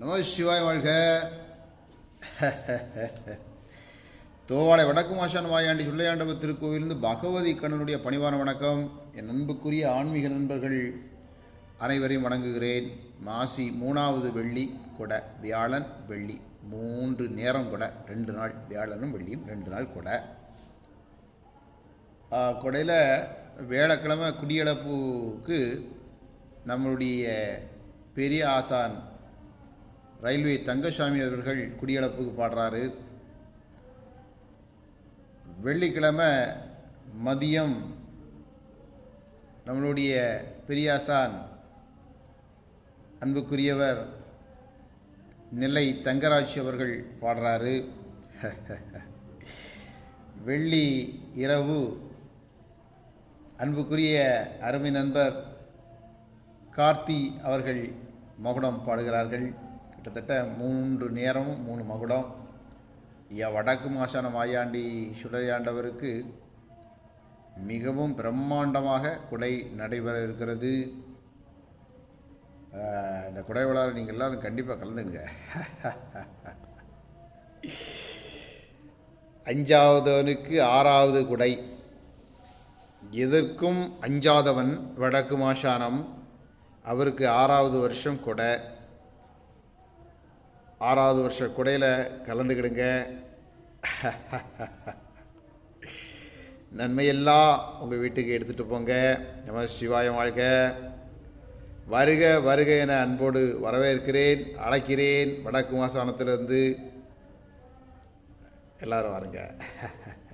நம சிவாய் வாழ்க. தோவாளை வடக்கு மாஷான் வாயாண்டி சொல்லையாண்டவர் திருக்கோவிலிருந்து பகவதி கண்ணனுடைய பணிவான வணக்கம். என் அன்புக்குரிய ஆன்மீக நண்பர்கள் அனைவரையும் வணங்குகிறேன். மாசி மூணாவது வெள்ளி கொடை வியாழன் வெள்ளி மூன்று நேரம் கொடை ரெண்டு நாள் வியாழனும் வெள்ளியும் ரெண்டு நாள் கொடை. கொடையில் வேளக்கிழமை குடியளப்புக்கு நம்மளுடைய பெரிய ஆசான் ரயில்வே தங்கசாமி அவர்கள் குடியளப்புக்கு பாடுறாரு. வெள்ளிக்கிழமை மதியம் நம்மளுடைய பெரியாசான் அன்புக்குரியவர் நெல்லை தங்கராஜ் அவர்கள் பாடுறாரு. வெள்ளி இரவு அன்புக்குரிய அருமை நண்பர் கார்த்தி அவர்கள் மகுடம் பாடுகிறார்கள். கிட்டத்தட்ட மூன்று நேரமும் மூணு மகுடம். ஐயா வடக்கு மாசான மாயாண்டி சுடையாண்டவருக்கு மிகவும் பிரம்மாண்டமாக குடை நடைபெற இருக்கிறது. இந்த குடை விழாவில் நீங்கள் எல்லாரும் கண்டிப்பாக கலந்துடுங்க அஞ்சாவதவனுக்கு ஆறாவது குடை. எதற்கும் அஞ்சாதவன் வடக்கு மாசானம். அவருக்கு ஆறாவது வருஷம் கொடை. ஆறாவது வருஷ குடையில் கலந்துக்கிடுங்க. நன்மையெல்லாம் உங்கள் வீட்டுக்கு எடுத்துகிட்டு போங்க. நம சிவாயம் வாழ்க. வருக வருக என அன்போடு வரவேற்கிறேன் அழைக்கிறேன். வடக்கு மாசானத்திலிருந்து எல்லாரும் வாருங்க.